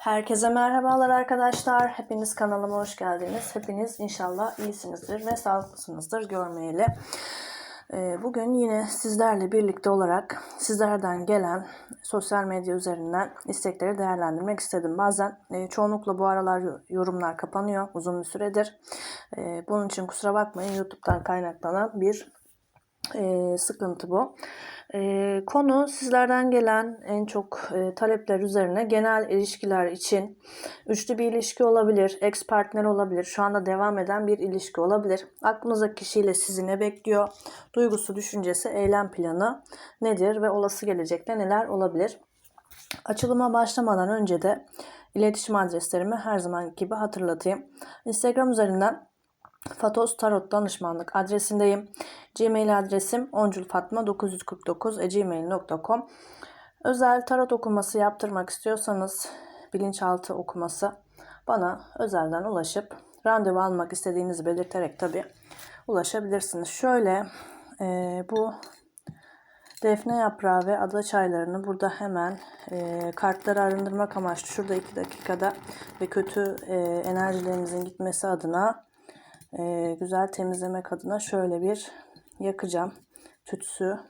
Herkese merhabalar arkadaşlar. Hepiniz kanalıma hoş geldiniz. Hepiniz inşallah iyisinizdir ve sağlıklısınızdır görmeyeli. Ee, Bugün yine sizlerle birlikte olarak sizlerden gelen sosyal medya üzerinden istekleri değerlendirmek istedim. Bazen e, çoğunlukla bu aralar yo- yorumlar kapanıyor uzun bir süredir. Ee, Bunun için kusura bakmayın YouTube'dan kaynaklanan bir e, sıkıntı bu. E, konu sizlerden gelen en çok e, talepler üzerine genel ilişkiler için üçlü bir ilişki olabilir, ex partner olabilir, şu anda devam eden bir ilişki olabilir. Aklınızdaki kişiyle sizi ne bekliyor? Duygusu, düşüncesi, eylem planı nedir ve olası gelecekte neler olabilir? Açılıma başlamadan önce de iletişim adreslerimi her zaman gibi hatırlatayım. Instagram üzerinden Fatos Tarot Danışmanlık adresindeyim. Gmail adresim onculfatma949gmail.com Özel tarot okuması yaptırmak istiyorsanız bilinçaltı okuması bana özelden ulaşıp randevu almak istediğinizi belirterek tabi ulaşabilirsiniz. Şöyle e, bu defne yaprağı ve ada çaylarını burada hemen e, kartları arındırmak amaçlı şurada 2 dakikada ve kötü e, enerjilerinizin gitmesi adına e, güzel temizlemek adına şöyle bir yakacağım. Tütsü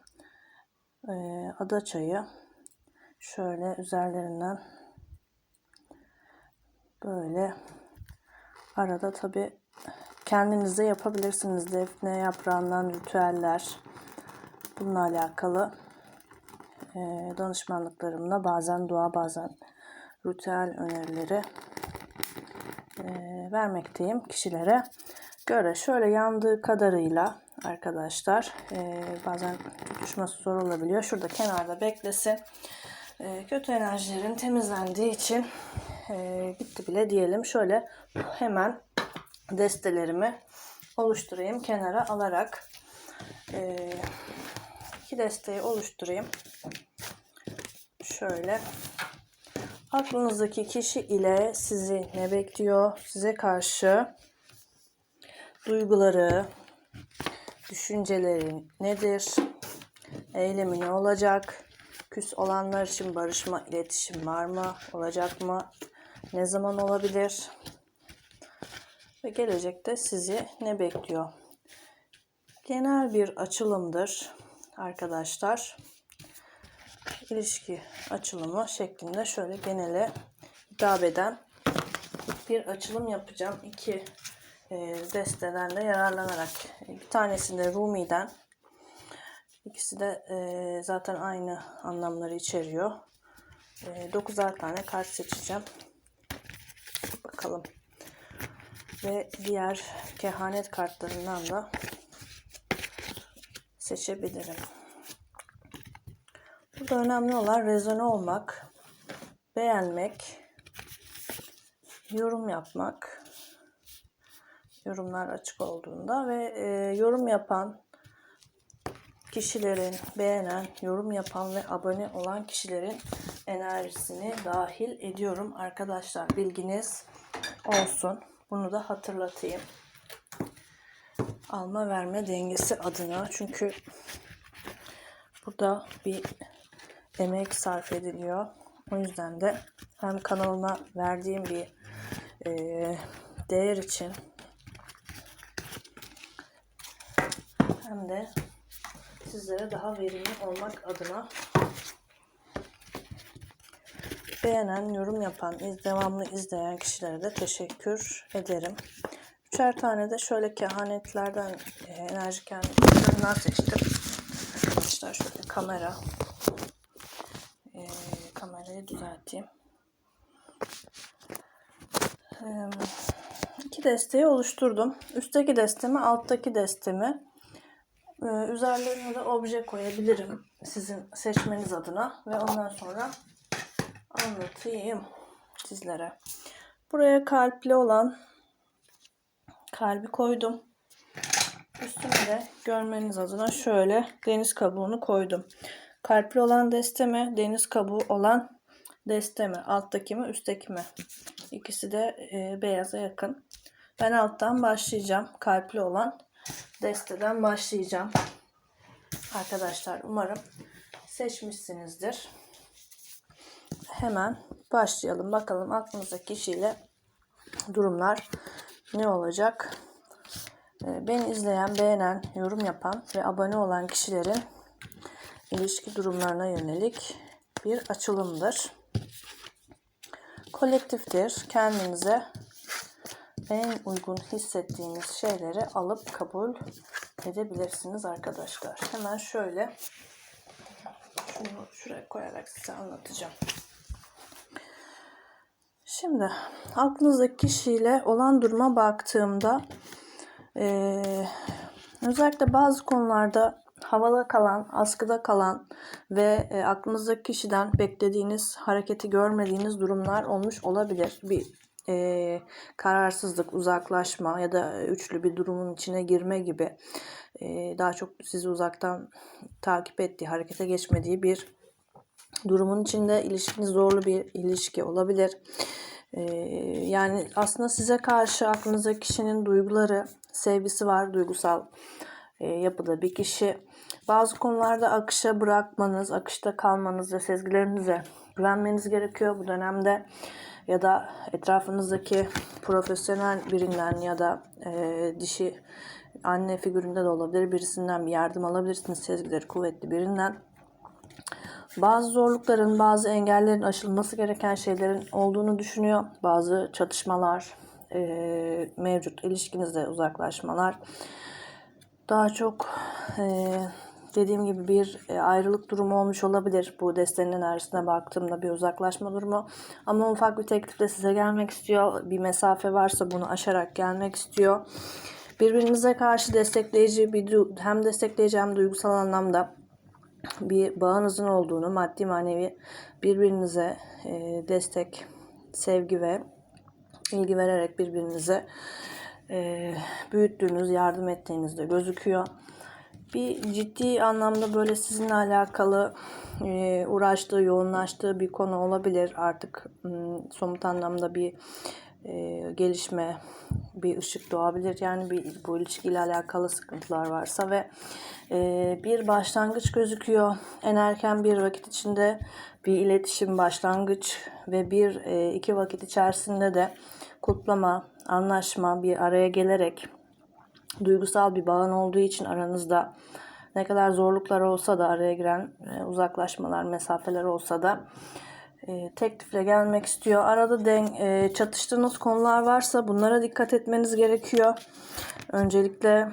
e, ada çayı. Şöyle üzerlerinden böyle arada tabi kendiniz yapabilirsiniz. Defne yaprağından ritüeller bununla alakalı e, danışmanlıklarımla bazen dua bazen ritüel önerileri e, vermekteyim kişilere göre. Şöyle yandığı kadarıyla arkadaşlar e, bazen tutuşması zor olabiliyor. Şurada kenarda beklesin. E, kötü enerjilerin temizlendiği için e, bitti bile diyelim. Şöyle hemen destelerimi oluşturayım kenara alarak. E, iki desteği oluşturayım. Şöyle aklınızdaki kişi ile sizi ne bekliyor? Size karşı duyguları, düşünceleri nedir? Eylemi ne olacak? Küs olanlar için barışma, iletişim var mı? Olacak mı? Ne zaman olabilir? Ve gelecekte sizi ne bekliyor? Genel bir açılımdır arkadaşlar. İlişki açılımı şeklinde şöyle genele hitap eden bir açılım yapacağım. İki e, desteden de yararlanarak. Bir tanesinde Rumi'den. İkisi de e, zaten aynı anlamları içeriyor. E, 9'ar tane kart seçeceğim. Bakalım. Ve diğer kehanet kartlarından da seçebilirim. Burada önemli olan rezone olmak, beğenmek, yorum yapmak. Yorumlar açık olduğunda ve e, yorum yapan kişilerin, beğenen, yorum yapan ve abone olan kişilerin enerjisini dahil ediyorum arkadaşlar. Bilginiz olsun. Bunu da hatırlatayım. Alma verme dengesi adına. Çünkü burada bir emek sarf ediliyor. O yüzden de hem kanalıma verdiğim bir e, değer için hem de sizlere daha verimli olmak adına beğenen, yorum yapan, iz, devamlı izleyen kişilere de teşekkür ederim. Üçer tane de şöyle kehanetlerden, e, enerji kehanetlerden seçtim. Arkadaşlar şöyle kamera. E, kamerayı düzelteyim. E, iki desteği oluşturdum. Üstteki destemi, alttaki destemi. E, üzerlerine de obje koyabilirim. Sizin seçmeniz adına. Ve ondan sonra anlatayım sizlere. Buraya kalpli olan kalbi koydum. Üstüne de görmeniz adına şöyle deniz kabuğunu koydum. Kalpli olan desteme, deniz kabuğu olan desteme. Alttaki mi, üstteki mi? İkisi de e, beyaza yakın. Ben alttan başlayacağım. Kalpli olan desteden başlayacağım. Arkadaşlar umarım seçmişsinizdir. Hemen başlayalım. Bakalım aklınızdaki kişiyle durumlar ne olacak? Ee, Beni izleyen, beğenen, yorum yapan ve abone olan kişilerin ilişki durumlarına yönelik bir açılımdır. Kolektiftir. Kendinize en uygun hissettiğiniz şeyleri alıp kabul edebilirsiniz arkadaşlar. Hemen şöyle şunu şuraya koyarak size anlatacağım. Şimdi aklınızdaki kişiyle olan duruma baktığımda eee, özellikle bazı konularda havada kalan, askıda kalan ve e, aklınızdaki kişiden beklediğiniz hareketi görmediğiniz durumlar olmuş olabilir. Bir e, kararsızlık, uzaklaşma ya da üçlü bir durumun içine girme gibi e, daha çok sizi uzaktan takip ettiği, harekete geçmediği bir durumun içinde ilişkiniz zorlu bir ilişki olabilir. Ee, yani aslında size karşı aklınızdaki kişinin duyguları, sevgisi var, duygusal e, yapıda bir kişi. Bazı konularda akışa bırakmanız, akışta kalmanız ve sezgilerinize güvenmeniz gerekiyor bu dönemde. Ya da etrafınızdaki profesyonel birinden ya da e, dişi anne figüründe de olabilir birisinden bir yardım alabilirsiniz sezgileri kuvvetli birinden. Bazı zorlukların, bazı engellerin aşılması gereken şeylerin olduğunu düşünüyor. Bazı çatışmalar e, mevcut, ilişkinizde uzaklaşmalar. Daha çok e, dediğim gibi bir e, ayrılık durumu olmuş olabilir. Bu destenin enerjisine baktığımda bir uzaklaşma durumu. Ama ufak bir teklifle size gelmek istiyor. Bir mesafe varsa bunu aşarak gelmek istiyor. Birbirinize karşı destekleyici bir hem destekleyici hem duygusal anlamda bir bağınızın olduğunu, maddi manevi birbirinize e, destek, sevgi ve ilgi vererek birbirinize e, büyüttüğünüz, yardım ettiğiniz de gözüküyor. Bir ciddi anlamda böyle sizinle alakalı e, uğraştığı, yoğunlaştığı bir konu olabilir. Artık somut anlamda bir e, gelişme, bir ışık doğabilir. Yani bir bu ilişkiyle alakalı sıkıntılar varsa ve e, bir başlangıç gözüküyor. En erken bir vakit içinde bir iletişim başlangıç ve bir e, iki vakit içerisinde de kutlama, anlaşma bir araya gelerek duygusal bir bağın olduğu için aranızda ne kadar zorluklar olsa da araya giren e, uzaklaşmalar, mesafeler olsa da e, teklifle gelmek istiyor. Arada den, e, çatıştığınız konular varsa bunlara dikkat etmeniz gerekiyor. Öncelikle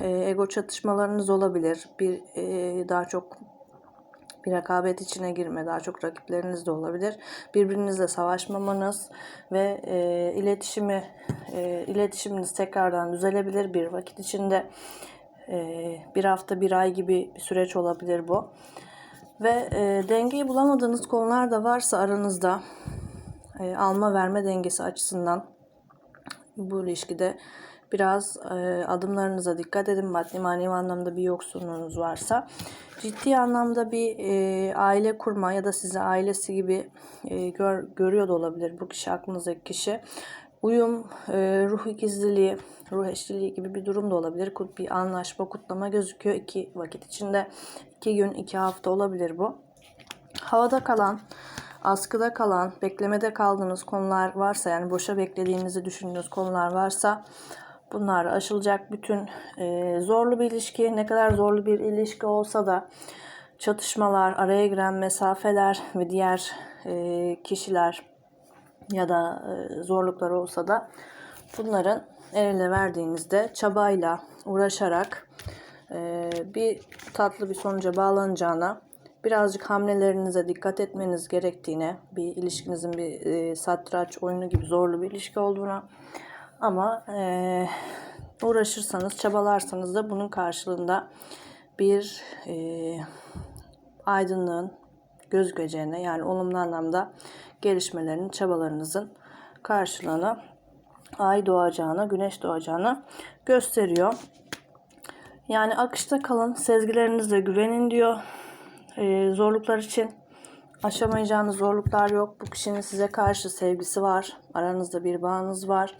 e, ego çatışmalarınız olabilir. Bir e, daha çok bir rekabet içine girme, daha çok rakipleriniz de olabilir. Birbirinizle savaşmamanız ve e, iletişimi e, iletişiminiz tekrardan düzelebilir bir vakit içinde. E, bir hafta, bir ay gibi bir süreç olabilir bu. Ve e, dengeyi bulamadığınız konular da varsa aranızda e, alma verme dengesi açısından bu ilişkide biraz e, adımlarınıza dikkat edin. Maddi manevi anlamda bir yoksunluğunuz varsa. Ciddi anlamda bir e, aile kurma ya da sizi ailesi gibi e, gör, görüyor da olabilir bu kişi, aklınızdaki kişi. Uyum, e, ruh ikizliliği, ruh eşliliği gibi bir durum da olabilir. Bir anlaşma, kutlama gözüküyor. iki vakit içinde. iki gün, iki hafta olabilir bu. Havada kalan, askıda kalan, beklemede kaldığınız konular varsa yani boşa beklediğinizi düşündüğünüz konular varsa bunlar aşılacak. Bütün e, zorlu bir ilişki ne kadar zorlu bir ilişki olsa da çatışmalar, araya giren mesafeler ve diğer e, kişiler ya da e, zorluklar olsa da bunların el ele verdiğinizde çabayla uğraşarak e, bir tatlı bir sonuca bağlanacağına birazcık hamlelerinize dikkat etmeniz gerektiğine bir ilişkinizin bir e, satranç oyunu gibi zorlu bir ilişki olduğuna ama e, uğraşırsanız çabalarsanız da bunun karşılığında bir e, aydınlığın gözükeceğine yani olumlu anlamda gelişmelerin, çabalarınızın karşılığını ay doğacağına, güneş doğacağına gösteriyor. Yani akışta kalın, sezgilerinizle güvenin diyor. Ee, zorluklar için aşamayacağınız zorluklar yok. Bu kişinin size karşı sevgisi var. Aranızda bir bağınız var.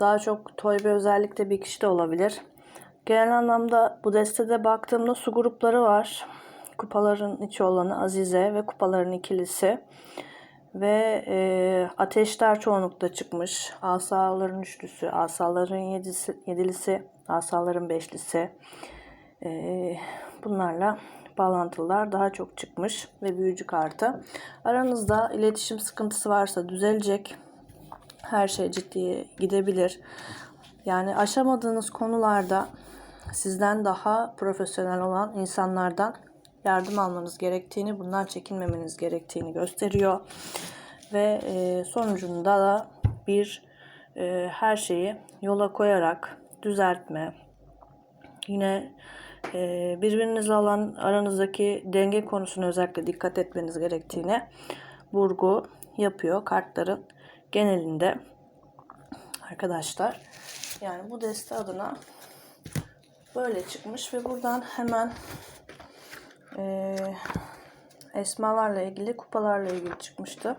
Daha çok toy ve özellikle bir kişi de olabilir. Genel anlamda bu destede baktığımda su grupları var. Kupaların içi olanı Azize ve kupaların ikilisi. ve e, ateşler çoğunlukta çıkmış. Asaların üçlüsü, asaların yedisi, yedilisi, asaların beşlisi. E, bunlarla bağlantılar daha çok çıkmış ve büyücü kartı. Aranızda iletişim sıkıntısı varsa düzelecek. Her şey ciddiye gidebilir. Yani aşamadığınız konularda sizden daha profesyonel olan insanlardan yardım almanız gerektiğini, bundan çekinmemeniz gerektiğini gösteriyor. Ve e, sonucunda da bir e, her şeyi yola koyarak düzeltme, yine e, birbirinizle olan aranızdaki denge konusuna özellikle dikkat etmeniz gerektiğini vurgu yapıyor kartların genelinde arkadaşlar. Yani bu deste adına böyle çıkmış ve buradan hemen e, esmalarla ilgili, kupalarla ilgili çıkmıştı.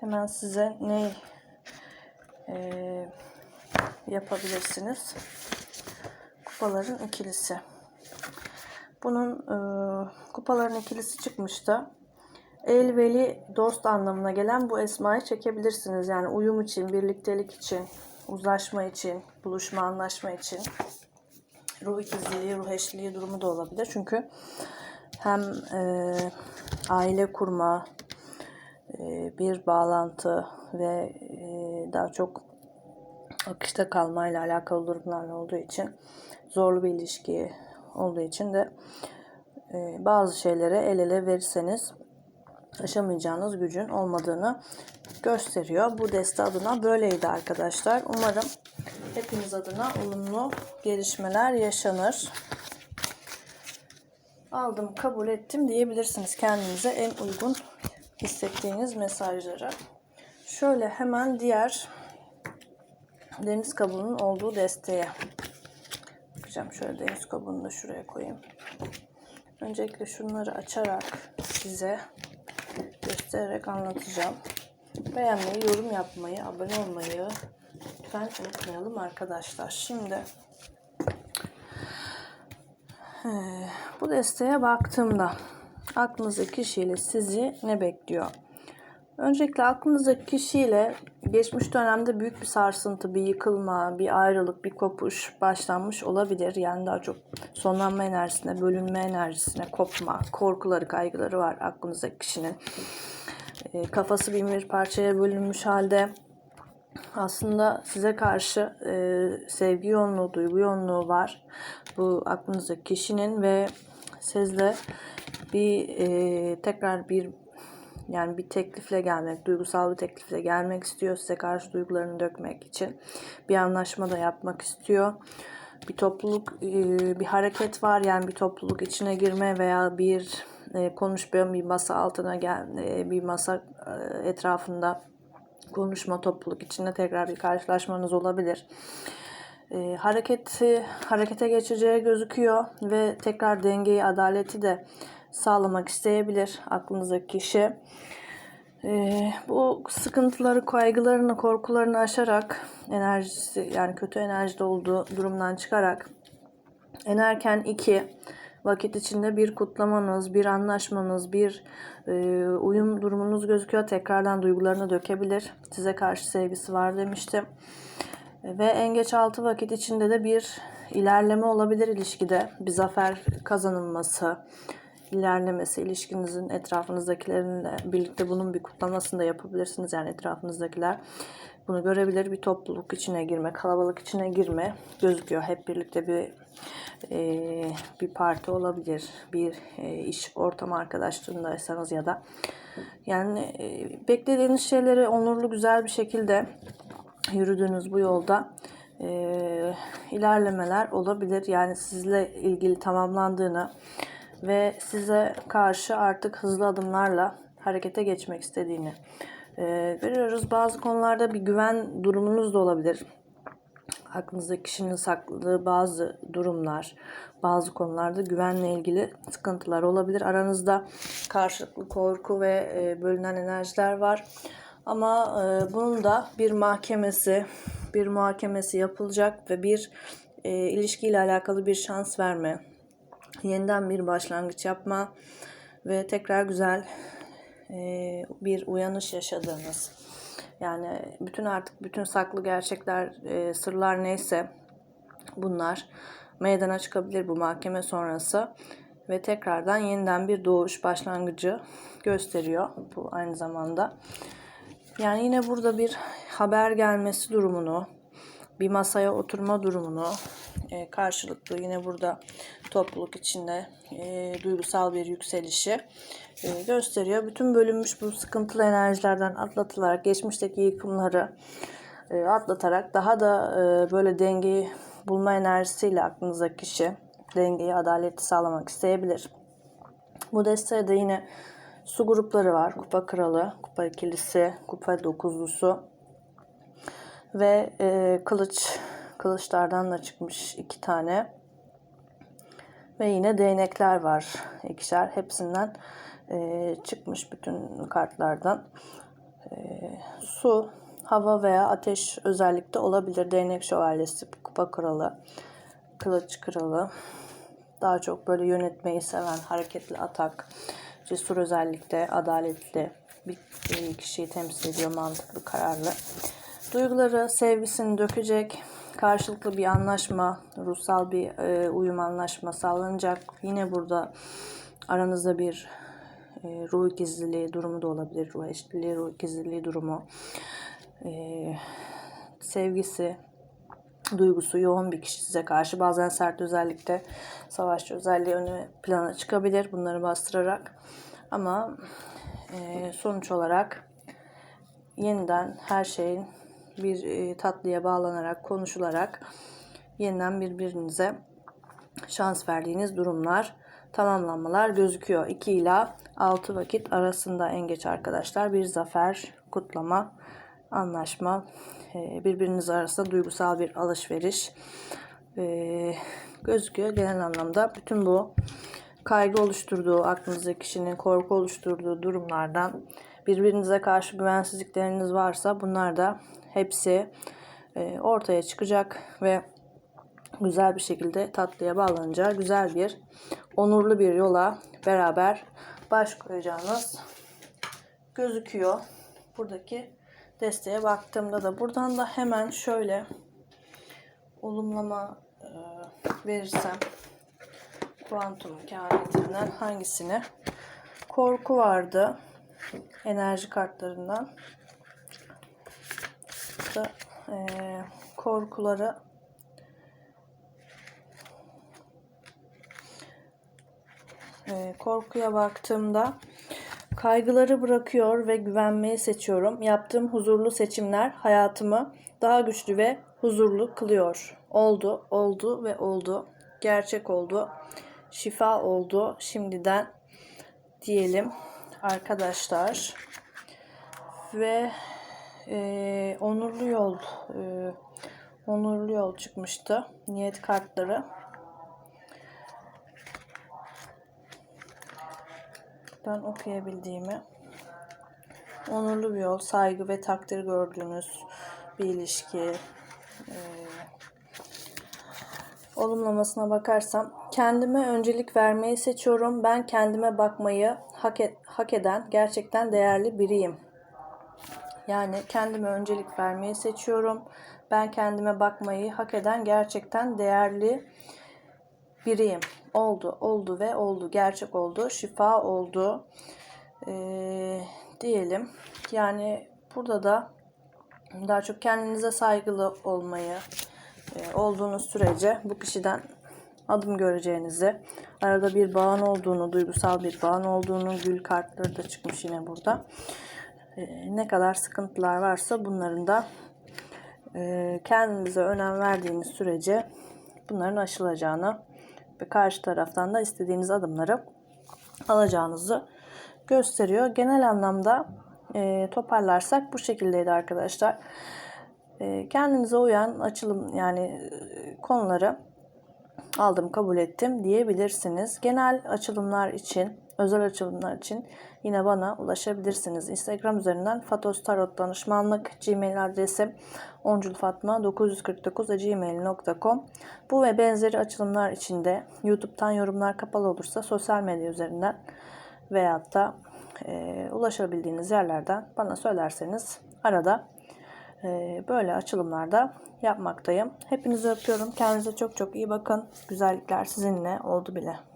Hemen size ne e, yapabilirsiniz? Kupaların ikilisi. Bunun e, kupaların ikilisi çıkmıştı. El veli dost anlamına gelen bu esmayı çekebilirsiniz. Yani uyum için, birliktelik için, uzlaşma için, buluşma, anlaşma için. Ruh ikizliği, ruh eşliği durumu da olabilir. Çünkü hem e, aile kurma, e, bir bağlantı ve e, daha çok akışta kalmayla alakalı durumlarla olduğu için zorlu bir ilişki olduğu için de e, bazı şeylere el ele verirseniz aşamayacağınız gücün olmadığını gösteriyor. Bu deste adına böyleydi arkadaşlar. Umarım hepiniz adına olumlu gelişmeler yaşanır. Aldım, kabul ettim diyebilirsiniz kendinize en uygun hissettiğiniz mesajları. Şöyle hemen diğer deniz kabuğunun olduğu desteğe bakacağım. Şöyle deniz kabuğunu da şuraya koyayım. Öncelikle şunları açarak size göstererek anlatacağım. Beğenmeyi, yorum yapmayı, abone olmayı lütfen unutmayalım arkadaşlar. Şimdi bu desteğe baktığımda aklınızdaki kişiyle sizi ne bekliyor? Öncelikle aklınızdaki kişiyle geçmiş dönemde büyük bir sarsıntı, bir yıkılma, bir ayrılık, bir kopuş başlanmış olabilir. Yani daha çok sonlanma enerjisine, bölünme enerjisine, kopma, korkuları, kaygıları var aklınızdaki kişinin. E, kafası bin bir parçaya bölünmüş halde aslında size karşı e, sevgi yoğunluğu, duygu yoğunluğu var. Bu aklınızdaki kişinin ve sizle bir e, tekrar bir yani bir teklifle gelmek, duygusal bir teklifle gelmek istiyor. Size karşı duygularını dökmek için bir anlaşma da yapmak istiyor. Bir topluluk, e, bir hareket var. Yani bir topluluk içine girme veya bir e, konuşma, bir masa altına gel, e, bir masa etrafında konuşma topluluk içinde tekrar bir karşılaşmanız olabilir. Hareketi harekete geçeceği gözüküyor ve tekrar dengeyi, adaleti de sağlamak isteyebilir aklınızdaki kişi. Bu sıkıntıları, kaygılarını, korkularını aşarak enerjisi yani kötü enerjide olduğu durumdan çıkarak en erken iki vakit içinde bir kutlamanız, bir anlaşmanız, bir e, uyum durumunuz gözüküyor. Tekrardan duygularını dökebilir. Size karşı sevgisi var demiştim. Ve en geç altı vakit içinde de bir ilerleme olabilir ilişkide. Bir zafer kazanılması, ilerlemesi, ilişkinizin etrafınızdakilerinle birlikte bunun bir kutlamasını da yapabilirsiniz. Yani etrafınızdakiler bunu görebilir. Bir topluluk içine girme, kalabalık içine girme gözüküyor. Hep birlikte bir e, bir parti olabilir. Bir e, iş ortamı arkadaşlığındaysanız ya da yani e, beklediğiniz şeyleri onurlu güzel bir şekilde yürüdüğünüz bu yolda e, ilerlemeler olabilir. Yani sizle ilgili tamamlandığını ve size karşı artık hızlı adımlarla harekete geçmek istediğini e, görüyoruz. Bazı konularda bir güven durumunuz da olabilir. Aklınızda kişinin sakladığı bazı durumlar, bazı konularda güvenle ilgili sıkıntılar olabilir. Aranızda karşılıklı korku ve e, bölünen enerjiler var. Ama e, bunun da bir mahkemesi, bir muhakemesi yapılacak ve bir e, ilişkiyle alakalı bir şans verme, yeniden bir başlangıç yapma ve tekrar güzel bir uyanış yaşadığınız yani bütün artık bütün saklı gerçekler, e, sırlar neyse bunlar meydana çıkabilir bu mahkeme sonrası ve tekrardan yeniden bir doğuş başlangıcı gösteriyor bu aynı zamanda. Yani yine burada bir haber gelmesi durumunu, bir masaya oturma durumunu e, karşılıklı yine burada topluluk içinde e, duygusal bir yükselişi e, gösteriyor. Bütün bölünmüş bu sıkıntılı enerjilerden atlatılarak geçmişteki yıkımları e, atlatarak daha da e, böyle dengeyi bulma enerjisiyle aklınızdaki kişi dengeyi, adaleti sağlamak isteyebilir. Bu desteğe de yine su grupları var. Kupa kralı, kupa ikilisi, kupa dokuzlusu ve e, kılıç kılıçlardan da çıkmış iki tane. Ve yine değnekler var ikişer. Hepsinden e, çıkmış bütün kartlardan. E, su, hava veya ateş özellikle olabilir. Değnek şövalyesi, kupa kralı, kılıç kralı. Daha çok böyle yönetmeyi seven, hareketli atak, cesur özellikle, adaletli bir kişiyi temsil ediyor, mantıklı, kararlı. Duyguları, sevgisini dökecek, karşılıklı bir anlaşma, ruhsal bir e, uyum anlaşma sağlanacak. Yine burada aranızda bir e, ruh ikizliliği durumu da olabilir. Ruh eşitliği, ruh ikizliliği durumu. E, sevgisi, duygusu yoğun bir kişi size karşı. Bazen sert özellikle savaşçı özelliği öne plana çıkabilir. Bunları bastırarak. Ama e, sonuç olarak yeniden her şeyin bir e, tatlıya bağlanarak, konuşularak yeniden birbirinize şans verdiğiniz durumlar, tamamlanmalar gözüküyor. 2 ila 6 vakit arasında en geç arkadaşlar bir zafer, kutlama, anlaşma, e, birbiriniz arasında duygusal bir alışveriş e, gözüküyor. Genel anlamda bütün bu kaygı oluşturduğu, aklınızdaki kişinin korku oluşturduğu durumlardan birbirinize karşı güvensizlikleriniz varsa bunlar da hepsi e, ortaya çıkacak ve güzel bir şekilde tatlıya bağlanacağı güzel bir onurlu bir yola beraber baş koyacağınız gözüküyor. Buradaki desteğe baktığımda da buradan da hemen şöyle olumlama e, verirsem kuantum kehanetinden hangisini korku vardı enerji kartlarından da e, korkuları e, korkuya baktığımda kaygıları bırakıyor ve güvenmeyi seçiyorum. Yaptığım huzurlu seçimler hayatımı daha güçlü ve huzurlu kılıyor. Oldu, oldu ve oldu. Gerçek oldu. Şifa oldu şimdiden diyelim arkadaşlar. Ve e, onurlu yol e, onurlu yol çıkmıştı. Niyet kartları. Ben okuyabildiğimi onurlu bir yol, saygı ve takdir gördüğünüz bir ilişki. E, olumlamasına bakarsam kendime öncelik vermeyi seçiyorum. Ben kendime bakmayı hak, et, hak eden gerçekten değerli biriyim. Yani kendime öncelik vermeyi seçiyorum. Ben kendime bakmayı hak eden gerçekten değerli biriyim. Oldu, oldu ve oldu. Gerçek oldu, şifa oldu. Ee, diyelim. Yani burada da daha çok kendinize saygılı olmayı e, olduğunuz sürece bu kişiden adım göreceğinizi, arada bir bağın olduğunu, duygusal bir bağın olduğunu, gül kartları da çıkmış yine burada. Ee, ne kadar sıkıntılar varsa bunların da e, kendinize önem verdiğiniz sürece bunların aşılacağını ve karşı taraftan da istediğiniz adımları alacağınızı gösteriyor. Genel anlamda e, toparlarsak bu şekildeydi arkadaşlar. E, kendinize uyan açılım yani konuları aldım kabul ettim diyebilirsiniz. Genel açılımlar için özel açılımlar için yine bana ulaşabilirsiniz. Instagram üzerinden Fatos Tarot Danışmanlık Gmail adresim onculfatma949gmail.com Bu ve benzeri açılımlar için de YouTube'dan yorumlar kapalı olursa sosyal medya üzerinden veyahut da e, ulaşabildiğiniz yerlerden bana söylerseniz arada e, böyle açılımlarda yapmaktayım. Hepinizi öpüyorum. Kendinize çok çok iyi bakın. Güzellikler sizinle oldu bile.